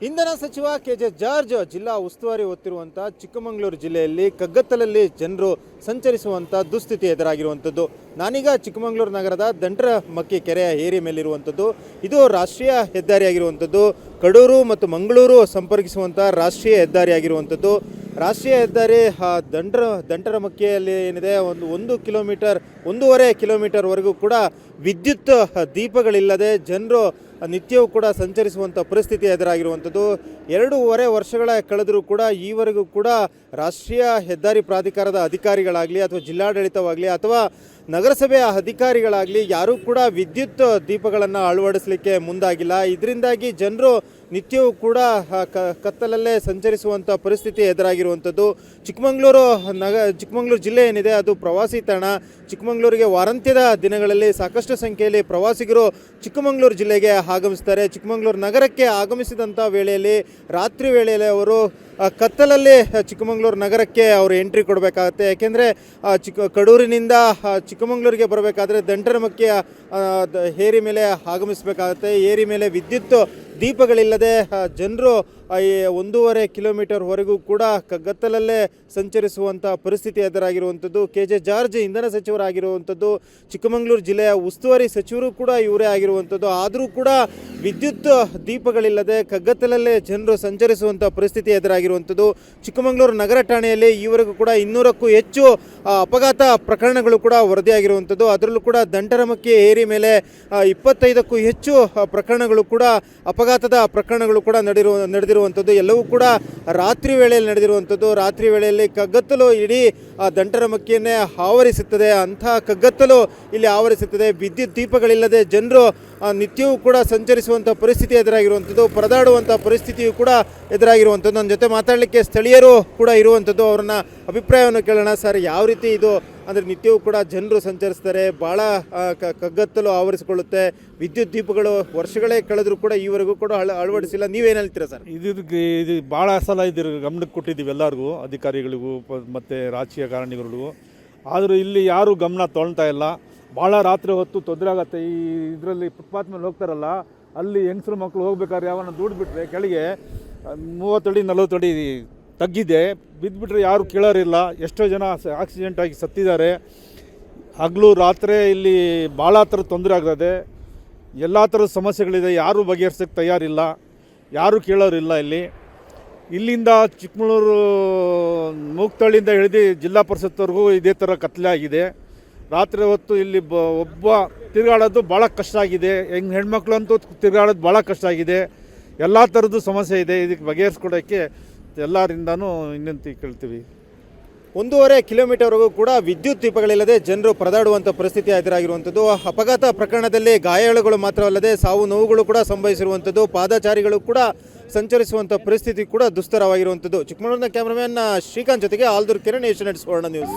ಇಂಧನ ಸಚಿವ K J George ಜಿಲ್ಲಾ ಉಸ್ತುವಾರಿ ಹೊತ್ತಿರುವಂಥ ಚಿಕ್ಕಮಗಳೂರು ಜಿಲ್ಲೆಯಲ್ಲಿ ಕಗ್ಗತ್ತಲಲ್ಲಿ ಜನರು ಸಂಚರಿಸುವಂಥ ದುಸ್ಥಿತಿ ಎದುರಾಗಿರುವಂಥದ್ದು ನಾನೀಗ ಚಿಕ್ಕಮಗಳೂರು ನಗರದ ದಂಟರ ಮಕ್ಕಿ ಕೆರೆಯ ಏರಿ ಮೇಲಿರುವಂಥದ್ದು ಇದು ರಾಷ್ಟ್ರೀಯ ಹೆದ್ದಾರಿಯಾಗಿರುವಂಥದ್ದು ಕಡೂರು ಮತ್ತು ಮಂಗಳೂರು ಸಂಪರ್ಕಿಸುವಂಥ ರಾಷ್ಟ್ರೀಯ ಹೆದ್ದಾರಿಯಾಗಿರುವಂಥದ್ದು ರಾಷ್ಟ್ರೀಯ ಹೆದ್ದಾರಿ ದಂಡ್ರ ದಂಟರಮಕ್ಕಿಯಲ್ಲಿ ಏನಿದೆ, ಒಂದು ಒಂದು ಕಿಲೋಮೀಟರ್, ಒಂದೂವರೆ ಕಿಲೋಮೀಟರ್ವರೆಗೂ ಕೂಡ ವಿದ್ಯುತ್ ದೀಪಗಳಿಲ್ಲದೆ ಜನರು ನಿತ್ಯವೂ ಕೂಡ ಸಂಚರಿಸುವಂಥ ಪರಿಸ್ಥಿತಿ ಎದುರಾಗಿರುವಂಥದ್ದು. ಎರಡೂವರೆ ವರ್ಷಗಳ ಕಳೆದರೂ ಕೂಡ ಈವರೆಗೂ ಕೂಡ ರಾಷ್ಟ್ರೀಯ ಹೆದ್ದಾರಿ ಪ್ರಾಧಿಕಾರದ ಅಧಿಕಾರಿಗಳಾಗಲಿ ಅಥವಾ ಜಿಲ್ಲಾಡಳಿತವಾಗಲಿ ಅಥವಾ ನಗರಸಭೆಯ ಅಧಿಕಾರಿಗಳಾಗಲಿ ಯಾರೂ ಕೂಡ ವಿದ್ಯುತ್ ದೀಪಗಳನ್ನು ಅಳವಡಿಸಲಿಕ್ಕೆ ಮುಂದಾಗಿಲ್ಲ. ಇದರಿಂದಾಗಿ ಜನರು ನಿತ್ಯವೂ ಕೂಡ ಕತ್ತಲಲ್ಲೇ ಸಂಚರಿಸುವಂಥ ಪರಿಸ್ಥಿತಿ ಎದುರಾಗಿರುವಂಥದ್ದು. ಚಿಕ್ಕಮಗಳೂರು ನಗ, ಚಿಕ್ಕಮಗಳೂರು ಜಿಲ್ಲೆ ಏನಿದೆ, ಅದು ಪ್ರವಾಸಿ ತಾಣ. ಚಿಕ್ಕಮಗಳೂರಿಗೆ ವಾರಾಂತ್ಯದ ದಿನಗಳಲ್ಲಿ ಸಾಕಷ್ಟು ಸಂಖ್ಯೆಯಲ್ಲಿ ಪ್ರವಾಸಿಗರು ಚಿಕ್ಕಮಗಳೂರು ಜಿಲ್ಲೆಗೆ ಆಗಮಿಸ್ತಾರೆ. ಚಿಕ್ಕಮಗಳೂರು ನಗರಕ್ಕೆ ಆಗಮಿಸಿದಂಥ ವೇಳೆಯಲ್ಲಿ, ರಾತ್ರಿ ವೇಳೆಯಲ್ಲಿ ಅವರು ಕತ್ತಲಲ್ಲಿ ಚಿಕ್ಕಮಗಳೂರು ನಗರಕ್ಕೆ ಅವರು ಎಂಟ್ರಿ ಕೊಡಬೇಕಾಗತ್ತೆ. ಯಾಕೆಂದರೆ ಚಿಕ್ಕ, ಕಡೂರಿನಿಂದ ಚಿಕ್ಕಮಗಳೂರಿಗೆ ಬರಬೇಕಾದ್ರೆ ದಂಟರಮಕ್ಕಿಯ ಏರಿ ಮೇಲೆ ಆಗಮಿಸಬೇಕಾಗತ್ತೆ. ಏರಿ ಮೇಲೆ ವಿದ್ಯುತ್ ದೀಪಗಳಿಲ್ಲದೆ ಜನರು ಈ ಒಂದೂವರೆ ಕಿಲೋಮೀಟರ್ವರೆಗೂ ಕೂಡ ಕಗ್ಗತ್ತಲಲ್ಲೇ ಸಂಚರಿಸುವಂಥ ಪರಿಸ್ಥಿತಿ ಎದುರಾಗಿರುವಂಥದ್ದು. ಕೆ ಜೆ ಜಾರ್ಜ್ ಇಂಧನ ಸಚಿವರಾಗಿರುವಂಥದ್ದು. ಚಿಕ್ಕಮಗಳೂರು ಜಿಲ್ಲೆಯ ಉಸ್ತುವಾರಿ ಸಚಿವರು ಕೂಡ ಇವರೇ ಆಗಿರುವಂಥದ್ದು. ಆದರೂ ಕೂಡ ವಿದ್ಯುತ್ ದೀಪಗಳಿಲ್ಲದೆ ಕಗ್ಗತ್ತಲಲ್ಲೇ ಜನರು ಸಂಚರಿಸುವಂಥ ಪರಿಸ್ಥಿತಿ ಎದುರಾಗಿರುವಂಥದ್ದು ಚಿಕ್ಕಮಗಳೂರು ನಗರ ಠಾಣೆಯಲ್ಲಿ ಈವರೆಗೂ ಕೂಡ ಇನ್ನೂರಕ್ಕೂ ಹೆಚ್ಚು ಅಪಘಾತ ಪ್ರಕರಣಗಳು ಕೂಡ ವರದಿಯಾಗಿರುವಂಥದ್ದು. ಅದರಲ್ಲೂ ಕೂಡ ದಂಟರಮಕ್ಕಿ ಏರಿ ಮೇಲೆ ಇಪ್ಪತ್ತೈದಕ್ಕೂ ಹೆಚ್ಚು ಪ್ರಕರಣಗಳು ಕೂಡ, ಅಪಘಾತದ ಪ್ರಕರಣಗಳು ಕೂಡ ನಡೆದಿರುವ ನಡೆದಿರುವಂಥದ್ದು. ಎಲ್ಲವೂ ಕೂಡ ರಾತ್ರಿ ವೇಳೆಯಲ್ಲಿ ನಡೆದಿರುವಂಥದ್ದು. ರಾತ್ರಿ ವೇಳೆಯಲ್ಲಿ ಕಗ್ಗತ್ತಲು ಇಡೀ ದಂಟರಮಕ್ಕಿಯನ್ನೇ ಆವರಿಸುತ್ತದೆ. ಅಂತಹ ಕಗ್ಗತ್ತಲು ಇಲ್ಲಿ ಆವರಿಸುತ್ತದೆ. ವಿದ್ಯುತ್ ದೀಪಗಳಿಲ್ಲದೆ ಜನರು ಆ, ನಿತ್ಯವೂ ಕೂಡ ಸಂಚರಿಸುವಂಥ ಪರಿಸ್ಥಿತಿ ಎದುರಾಗಿರುವಂಥದ್ದು ಪರದಾಡುವಂಥ ಪರಿಸ್ಥಿತಿಯು ಕೂಡ ಎದುರಾಗಿರುವಂಥದ್ದು. ನನ್ನ ಜೊತೆ ಮಾತಾಡಲಿಕ್ಕೆ ಸ್ಥಳೀಯರು ಕೂಡ ಇರುವಂಥದ್ದು. ಅವರನ್ನ ಅಭಿಪ್ರಾಯವನ್ನು ಕೇಳೋಣ ಸರ್. ಯಾವ ರೀತಿ ಇದು ಅಂದರೆ ನಿತ್ಯವೂ ಕೂಡ ಜನರು ಸಂಚರಿಸ್ತಾರೆ ಭಾಳ ಕಗ್ಗತ್ತಲು ಆವರಿಸಿಕೊಳ್ಳುತ್ತೆ. ವಿದ್ಯುತ್ ದೀಪಗಳು ವರ್ಷಗಳೇ ಕಳೆದರೂ ಕೂಡ ಈವರೆಗೂ ಕೂಡ ಅಳ, ಅಳವಡಿಸಿಲ್ಲ. ನೀವೇನು ಹೇಳ್ತೀರಾ ಸರ್? ಇದಕ್ಕೆ ಇದು ಭಾಳ ಸಲ ಇದ್ರ ಗಮನಕ್ಕೆ ಕೊಟ್ಟಿದ್ದೀವಿ ಎಲ್ಲರಿಗೂ, ಅಧಿಕಾರಿಗಳಿಗೂ ಮತ್ತು ರಾಜಕೀಯ ಕಾರಣಿಗಳಿಗೂ. ಆದರೂ ಇಲ್ಲಿ ಯಾರೂ ಗಮನ ತೊಗೊಳ್ತಾ ಇಲ್ಲ. ಭಾಳ ರಾತ್ರಿ ಹೊತ್ತು ತೊಂದರೆ ಆಗುತ್ತೆ. ಈ, ಇದರಲ್ಲಿ ಫುಟ್ಪಾತ್ ಮೇಲೆ ಹೋಗ್ತಾರಲ್ಲ, ಅಲ್ಲಿ ಹೆಂಗಸರು ಮಕ್ಕಳು ಹೋಗ್ಬೇಕಾದ್ರೆ ಯಾವನ್ನ ದುಡ್ಬಿಟ್ರೆ ಕೆಳಗೆ ಮೂವತ್ತಡಿ ನಲವತ್ತಡಿ ತಗ್ಗಿದೆ. ಬಿದ್ದುಬಿಟ್ರೆ ಯಾರು ಕೇಳೋರಿಲ್ಲ. ಎಷ್ಟೋ ಜನ ಆಕ್ಸಿಡೆಂಟ್ ಆಗಿ ಸತ್ತಿದ್ದಾರೆ. ಹಗಲು ರಾತ್ರಿ ಇಲ್ಲಿ ಭಾಳ ಥರ ತೊಂದರೆ ಆಗ್ತದೆ. ಎಲ್ಲ ಥರದ ಸಮಸ್ಯೆಗಳಿದೆ. ಯಾರೂ ಬಗೆಹರ್ಸೋಕ್ಕೆ ತಯಾರಿಲ್ಲ. ಯಾರೂ ಕೇಳೋರಿಲ್ಲ ಇಲ್ಲಿ. ಇಲ್ಲಿಂದ ಚಿಕ್ಕಮಗಳೂರು, ಮೂಗ್ತಳ್ಳಿಯಿಂದ ಹಿಡಿದು ಜಿಲ್ಲಾ ಪರಿಷತ್ವರೆಗೂ ಇದೇ ಥರ ಕತ್ಲೆ ಆಗಿದೆ. ರಾತ್ರಿ ಹೊತ್ತು ಇಲ್ಲಿ ಬ, ಒಬ್ಬ ತಿರುಗಾಡೋದು ಭಾಳ ಕಷ್ಟ ಆಗಿದೆ. ಹೆಂಗೆ ಹೆಣ್ಮಕ್ಳು ಅಂತೂ ತಿರುಗಾಡೋದು ಭಾಳ ಕಷ್ಟ ಆಗಿದೆ. ಎಲ್ಲ ಥರದ್ದು ಸಮಸ್ಯೆ ಇದೆ. ಇದಕ್ಕೆ ಬಗೆಹರಿಸ್ಕೊಡೋಕ್ಕೆ ಎಲ್ಲರಿಂದನೂ ವಿನಂತಿ ಕೇಳ್ತೀವಿ. ಒಂದೂವರೆ ಕಿಲೋಮೀಟರ್ವರೆಗೂ ಕೂಡ ವಿದ್ಯುತ್ ದೀಪಗಳಿಲ್ಲದೆ ಜನರು ಪರದಾಡುವಂಥ ಪರಿಸ್ಥಿತಿ ಎದುರಾಗಿರುವಂಥದ್ದು. ಅಪಘಾತ ಪ್ರಕರಣದಲ್ಲಿ ಗಾಯಾಳುಗಳು ಮಾತ್ರವಲ್ಲದೆ ಸಾವು ನೋವುಗಳು ಕೂಡ ಸಂಭವಿಸಿರುವಂಥದ್ದು. ಪಾದಚಾರಿಗಳು ಕೂಡ ಸಂಚರಿಸುವಂಥ ಪರಿಸ್ಥಿತಿ ಕೂಡ ದುಸ್ತರವಾಗಿರುವಂಥದ್ದು. ಚಿಕ್ಕಮಗಳೂರಿನ ಕ್ಯಾಮ್ರಾಮನ್, ಶ್ರೀಕಾಂತ್ ಜೊತೆಗೆ Aldur Kiran Asianet Suvarna news.